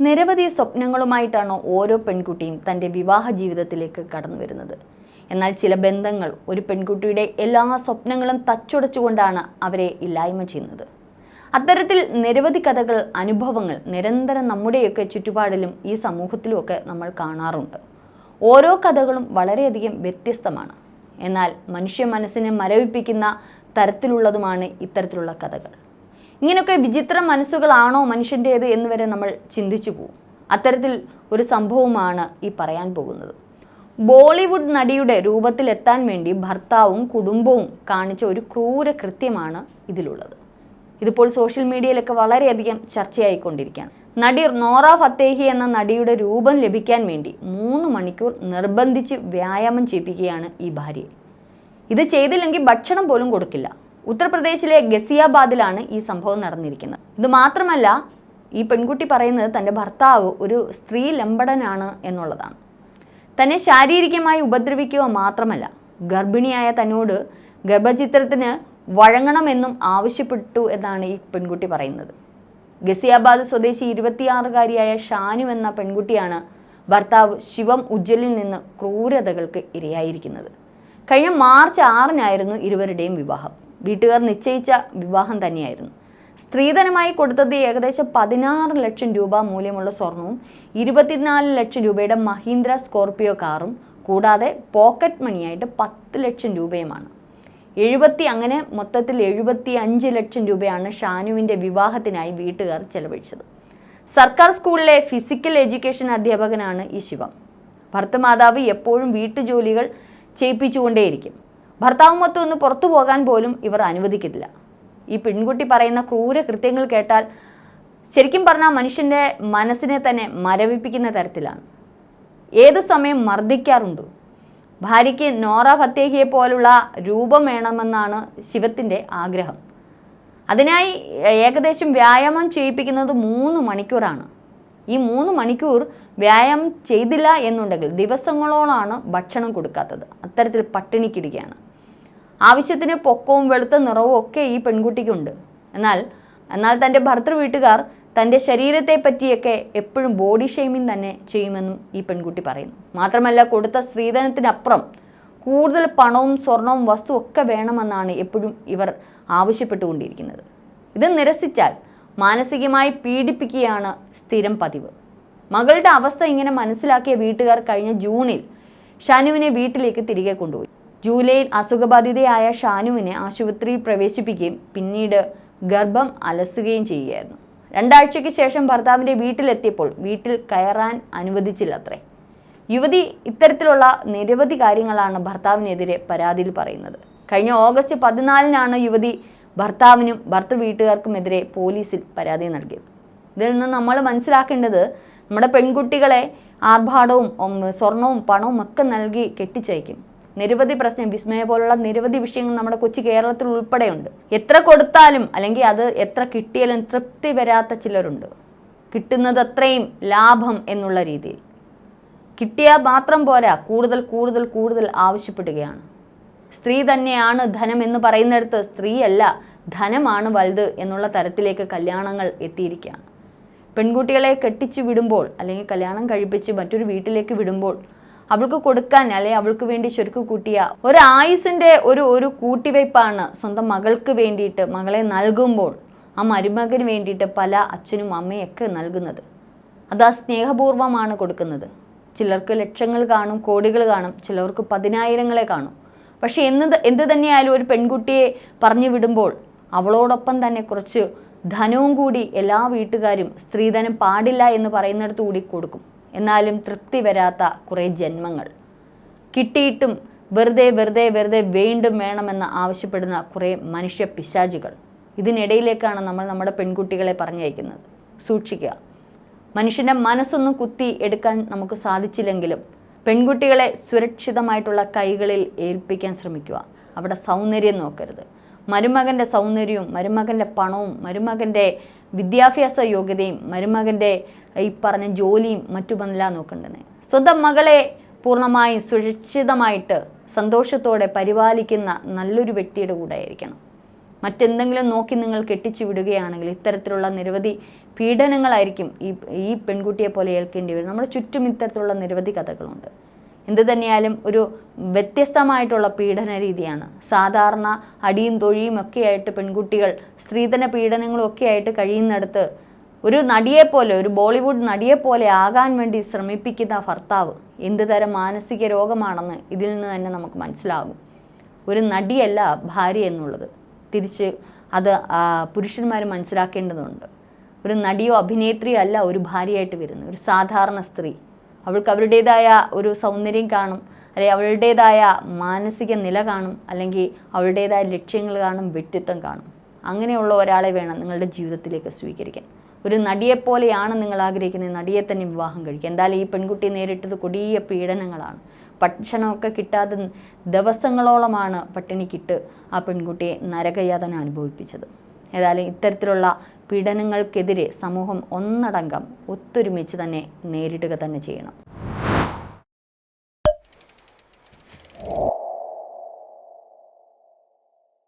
നിരവധി സ്വപ്നങ്ങളുമായിട്ടാണ് ഓരോ പെൺകുട്ടിയും തന്റെ വിവാഹ ജീവിതത്തിലേക്ക് കടന്നു വരുന്നത്. എന്നാൽ ചില ബന്ധങ്ങൾ ഒരു പെൺകുട്ടിയുടെ എല്ലാ സ്വപ്നങ്ങളും തച്ചുടച്ചുകൊണ്ടാണ് അവരെ ഇല്ലായ്മ ചെയ്യുന്നത്. അത്തരത്തിൽ നിരവധി കഥകൾ അനുഭവങ്ങൾ നിരന്തരം നമ്മുടെയൊക്കെ ചുറ്റുപാടിലും ഈ സമൂഹത്തിലുമൊക്കെ നമ്മൾ കാണാറുണ്ട്. ഓരോ കഥകളും വളരെയധികം വ്യത്യസ്തമാണ്. എന്നാൽ മനുഷ്യ മനസ്സിനെ മരവിപ്പിക്കുന്ന തരത്തിലുള്ളതുമാണ് ഇത്തരത്തിലുള്ള കഥകൾ. ഇങ്ങനെയൊക്കെ വിചിത്ര മനസ്സുകളാണോ മനുഷ്യന്റേത് എന്ന് വരെ നമ്മൾ ചിന്തിച്ചു പോകും അത്തരത്തിൽ ഒരു സംഭവമാണ് ഈ പറയാൻ പോകുന്നത്. ബോളിവുഡ് നടിയുടെ രൂപത്തിലെത്താൻ വേണ്ടി ഭർത്താവും കുടുംബവും കാണിച്ച ഒരു ക്രൂര കൃത്യമാണ് ഇതിലുള്ളത്. ഇതിപ്പോൾ സോഷ്യൽ മീഡിയയിലൊക്കെ വളരെയധികം ചർച്ചയായിക്കൊണ്ടിരിക്കുകയാണ്. നടി നോറ ഫത്തേഹി എന്ന നടിയുടെ രൂപം ലഭിക്കാൻ വേണ്ടി മൂന്ന് മണിക്കൂർ നിർബന്ധിച്ച് വ്യായാമം ചെയ്യിപ്പിക്കുകയാണ് ഈ ഭാര്യയെ. ഇത് ചെയ്തില്ലെങ്കിൽ ഭക്ഷണം പോലും കൊടുക്കില്ല. ഉത്തർപ്രദേശിലെ ഗസിയാബാദിലാണ് ഈ സംഭവം നടന്നിരിക്കുന്നത്. ഇത് മാത്രമല്ല ഈ പെൺകുട്ടി പറയുന്നത് തന്റെ ഭർത്താവ് ഒരു സ്ത്രീ ലംബടനാണ് എന്നുള്ളതാണ്. തന്നെ ശാരീരികമായി ഉപദ്രവിക്കുക മാത്രമല്ല ഗർഭിണിയായ തന്നോട് ഗർഭചിത്രത്തിന് വഴങ്ങണമെന്നും ആവശ്യപ്പെട്ടു എന്നാണ് ഈ പെൺകുട്ടി പറയുന്നത്. ഗസിയാബാദ് സ്വദേശി ഇരുപത്തിയാറുകാരിയായ ഷാനു എന്ന പെൺകുട്ടിയാണ് ഭർത്താവ് ശിവം ഉജ്ജ്വലിൽ നിന്ന് ക്രൂരതകൾക്ക് ഇരയായിരിക്കുന്നത്. കഴിഞ്ഞ മാർച്ച് ആറിനായിരുന്നു ഇരുവരുടെയും വിവാഹം. വീട്ടുകാർ നിശ്ചയിച്ച വിവാഹം തന്നെയായിരുന്നു. സ്ത്രീധനമായി കൊടുത്തത് ഏകദേശം പതിനാറ് ലക്ഷം രൂപ മൂല്യമുള്ള സ്വർണവും ഇരുപത്തിനാല് ലക്ഷം രൂപയുടെ മഹീന്ദ്ര സ്കോർപിയോ കാറും കൂടാതെ പോക്കറ്റ് മണിയായിട്ട് പത്ത് ലക്ഷം രൂപയുമാണ്. എഴുപത്തി അങ്ങനെ മൊത്തത്തിൽ എഴുപത്തി അഞ്ച് ലക്ഷം രൂപയാണ് ഷാനുവിന്റെ വിവാഹത്തിനായി വീട്ടുകാർ ചെലവഴിച്ചത്. സർക്കാർ സ്കൂളിലെ ഫിസിക്കൽ എഡ്യൂക്കേഷൻ അധ്യാപകനാണ് ഈ ശിവം. ഭർത്തമാതാവ് എപ്പോഴും വീട്ടുജോലികൾ ചെയ്യിപ്പിച്ചുകൊണ്ടേയിരിക്കും. ഭർത്താവുമൊത്ത് ഒന്ന് പുറത്തു പോകാൻ പോലും ഇവർ അനുവദിക്കില്ല ഈ പെൺകുട്ടി പറയുന്ന ക്രൂര കൃത്യങ്ങൾ കേട്ടാൽ ശരിക്കും പറഞ്ഞാൽ മനുഷ്യന്റെ മനസ്സിനെ തന്നെ മരവിപ്പിക്കുന്ന തരത്തിലാണ്. ഏതു സമയം മർദ്ദിക്കാറുണ്ട്? ഭാര്യയ്ക്ക് നോറ ഫത്തേഹിയെ പോലുള്ള രൂപം വേണമെന്നാണ് ശിവത്തിന്റെ ആഗ്രഹം. അതിനായി ഏകദേശം വ്യായാമം ചെയ്യിപ്പിക്കുന്നത് മൂന്ന് മണിക്കൂറാണ്. ഈ മൂന്ന് മണിക്കൂർ വ്യായാമം ചെയ്തില്ല എന്നുണ്ടെങ്കിൽ ദിവസങ്ങളോളാണ് ഭക്ഷണം കൊടുക്കാത്തത്. അത്തരത്തിൽ പട്ടിണിക്കിടുകയാണ് ആവശ്യത്തിന് പൊക്കവും വെളുത്ത നിറവും ഒക്കെ ഈ പെൺകുട്ടിക്കുണ്ട്. എന്നാൽ എന്നാൽ തന്റെ ഭർത്തൃ വീട്ടുകാർ തന്റെ ശരീരത്തെ പറ്റിയൊക്കെ എപ്പോഴും ബോഡി ഷെയ്മിങ് തന്നെ ചെയ്യുമെന്നും ഈ പെൺകുട്ടി പറയുന്നു. മാത്രമല്ല കൊടുത്ത സ്ത്രീധനത്തിനപ്പുറം കൂടുതൽ പണവും സ്വർണവും വസ്തുവൊക്കെ വേണമെന്നാണ് എപ്പോഴും ഇവർ ആവശ്യപ്പെട്ടുകൊണ്ടിരിക്കുന്നത്. ഇത് നിരസിച്ചാൽ മാനസികമായി പീഡിപ്പിക്കുകയാണ് സ്ഥിരം പതിവ്. മകളുടെ അവസ്ഥ ഇങ്ങനെ മനസ്സിലാക്കിയ വീട്ടുകാർ കഴിഞ്ഞ ജൂണിൽ ഷാനുവിനെ വീട്ടിലേക്ക് തിരികെ കൊണ്ടുപോയി. ജൂലൈയിൽ അസുഖബാധിതയായ ഷാനുവിനെ ആശുപത്രിയിൽ പ്രവേശിപ്പിക്കുകയും പിന്നീട് ഗർഭം അലസുകയും ചെയ്യുകയായിരുന്നു. രണ്ടാഴ്ചയ്ക്ക് ശേഷം ഭർത്താവിന്റെ വീട്ടിലെത്തിയപ്പോൾ വീട്ടിൽ കയറാൻ അനുവദിച്ചില്ല അത്രേ യുവതി ഇത്തരത്തിലുള്ള നിരവധി കാര്യങ്ങളാണ് ഭർത്താവിനെതിരെ പരാതിയിൽ പറയുന്നത്. കഴിഞ്ഞ ഓഗസ്റ്റ് പതിനാലിനാണ് യുവതി ഭർത്താവിനും ഭർത്തൃ വീട്ടുകാർക്കുമെതിരെ പോലീസിൽ പരാതി നൽകിയത്. ഇതിൽ നിന്ന് നമ്മൾ മനസ്സിലാക്കേണ്ടത് നമ്മുടെ പെൺകുട്ടികളെ ആർഭാടവും സ്വർണവും പണവും ഒക്കെ നൽകി കെട്ടിച്ചയക്കും. നിരവധി പ്രശ്നം വിസ്മയ പോലുള്ള നിരവധി വിഷയങ്ങൾ നമ്മുടെ കൊച്ചു കേരളത്തിൽ ഉൾപ്പെടെയുണ്ട്. എത്ര കൊടുത്താലും അല്ലെങ്കിൽ അത് എത്ര കിട്ടിയാലും തൃപ്തി വരാത്ത ചിലരുണ്ട്. കിട്ടുന്നത് അത്രയും ലാഭം എന്നുള്ള രീതിയിൽ. കിട്ടിയാൽ മാത്രം പോരാ കൂടുതൽ കൂടുതൽ കൂടുതൽ ആവശ്യപ്പെടുകയാണ്. സ്ത്രീ തന്നെയാണ് ധനം എന്ന് പറയുന്നിടത്ത് സ്ത്രീയല്ല ധനമാണ് വലുത് എന്നുള്ള തരത്തിലേക്ക് കല്യാണങ്ങൾ എത്തിയിരിക്കുകയാണ്. പെൺകുട്ടികളെ കെട്ടിച്ച് വിടുമ്പോൾ അല്ലെങ്കിൽ കല്യാണം കഴിപ്പിച്ച് മറ്റൊരു വീട്ടിലേക്ക് വിടുമ്പോൾ അവൾക്ക് കൊടുക്കാൻ അല്ലെങ്കിൽ അവൾക്ക് വേണ്ടി ചുരുക്കു കൂട്ടിയ ഒരു ആയുസിന്റെ ഒരു ഒരു കൂട്ടിവയ്പ്പാണ് സ്വന്തം മകൾക്ക് വേണ്ടിയിട്ട് മകളെ നൽകുമ്പോൾ ആ മരുമകന് വേണ്ടിയിട്ട് പല അച്ഛനും അമ്മയൊക്കെ നൽകുന്നത്. അത് ആ സ്നേഹപൂർവമാണ് കൊടുക്കുന്നത്. ചിലർക്ക് ലക്ഷങ്ങൾ കാണും കോടികൾ കാണും ചിലർക്ക് പതിനായിരങ്ങളെ കാണും. പക്ഷേ എന്ത് എന്ത് തന്നെയായാലും ഒരു പെൺകുട്ടിയെ പറഞ്ഞു വിടുമ്പോൾ അവളോടൊപ്പം തന്നെ കുറച്ച് ധനവും കൂടി എല്ലാ വീട്ടുകാരും സ്ത്രീധനം പാടില്ല എന്ന് പറയുന്നിടത്ത് കൂടി കൊടുക്കും. എന്നാലും തൃപ്തി വരാത്ത കുറേ ജന്മങ്ങൾ. കിട്ടിയിട്ടും വെറുതെ വെറുതെ വെറുതെ വീണ്ടും വേണമെന്ന് ആവശ്യപ്പെടുന്ന കുറേ മനുഷ്യ പിശാചികൾ. ഇതിനിടയിലേക്കാണ് നമ്മൾ നമ്മുടെ പെൺകുട്ടികളെ പറഞ്ഞയക്കുന്നത്. സൂക്ഷിക്കുക. മനുഷ്യന്റെ മനസ്സൊന്ന് കുത്തി എടുക്കാൻ നമുക്ക് സാധിച്ചില്ലെങ്കിലും പെൺകുട്ടികളെ സുരക്ഷിതമായിട്ടുള്ള കൈകളിൽ ഏൽപ്പിക്കാൻ ശ്രമിക്കുക. അവിടെ സൗന്ദര്യം നോക്കരുത്. മരുമകന്റെ സൗന്ദര്യവും മരുമകന്റെ പണവും മരുമകന്റെ വിദ്യാഭ്യാസ യോഗ്യതയും മരുമകന്റെ ഈ പറഞ്ഞ ജോലിയും മറ്റുമെല്ലാം നോക്കേണ്ടത്. സ്വന്തം മകളെ പൂർണമായും സുരക്ഷിതമായിട്ട് സന്തോഷത്തോടെ പരിപാലിക്കുന്ന നല്ലൊരു വ്യക്തിയുടെ കൂടെ ആയിരിക്കണം മറ്റെന്തെങ്കിലും നോക്കി നിങ്ങൾ കെട്ടിച്ചു വിടുകയാണെങ്കിൽ ഇത്തരത്തിലുള്ള നിരവധി പീഡനങ്ങളായിരിക്കും ഈ ഈ പെൺകുട്ടിയെ പോലെ ഏൽക്കേണ്ടി വരും. നമ്മുടെ ചുറ്റും ഇത്തരത്തിലുള്ള നിരവധി കഥകളുണ്ട്. എന്ത് തന്നെയാലും ഒരു വ്യത്യസ്തമായിട്ടുള്ള പീഡന രീതിയാണ്. സാധാരണ അടിയും തൊഴിയും ഒക്കെ ആയിട്ട് പെൺകുട്ടികൾ സ്ത്രീധന പീഡനങ്ങളും ഒക്കെ ആയിട്ട് കഴിയുന്നിടത്ത് ഒരു നടിയെപ്പോലെ ഒരു ബോളിവുഡ് നടിയെപ്പോലെ ആകാൻ വേണ്ടി ശ്രമിപ്പിക്കുന്ന ഭർത്താവ് എന്ത് തരം മാനസിക രോഗമാണെന്ന് ഇതിൽ നിന്ന് തന്നെ നമുക്ക് മനസ്സിലാകും. ഒരു നടിയല്ല ഭാര്യ എന്നുള്ളത്. തിരിച്ച് അത് പുരുഷന്മാർ മനസ്സിലാക്കേണ്ടതുണ്ട്. ഒരു നടിയോ അഭിനേത്രിയോ അല്ല ഒരു ഭാര്യയായിട്ട് വരുന്നത്. ഒരു സാധാരണ സ്ത്രീ. അവൾക്ക് അവരുടേതായ ഒരു സൗന്ദര്യം കാണും അല്ലെങ്കിൽ അവളുടേതായ മാനസിക നില കാണും അല്ലെങ്കിൽ അവളുടേതായ ലക്ഷ്യങ്ങൾ കാണും വ്യക്തിത്വം കാണും. അങ്ങനെയുള്ള ഒരാളെ വേണം നിങ്ങളുടെ ജീവിതത്തിലേക്ക് സ്വീകരിക്കാൻ. ഒരു നടിയെപ്പോലെയാണ് നിങ്ങൾ ആഗ്രഹിക്കുന്നത്. നടിയെ തന്നെ വിവാഹം കഴിക്കുക. എന്തായാലും ഈ പെൺകുട്ടി നേരിട്ടത് കൊടിയ പീഡനങ്ങളാണ്. ഭക്ഷണമൊക്കെ കിട്ടാതെ ദിവസങ്ങളോളമാണ് പട്ടിണിക്കിട്ട് ആ പെൺകുട്ടിയെ നരകയാതന അനുഭവിപ്പിച്ചത്. ഏതായാലും ഇത്തരത്തിലുള്ള പീഡനങ്ങൾക്കെതിരെ സമൂഹം ഒന്നടങ്കം ഒത്തൊരുമിച്ച് തന്നെ നേരിടുക തന്നെ ചെയ്യണം.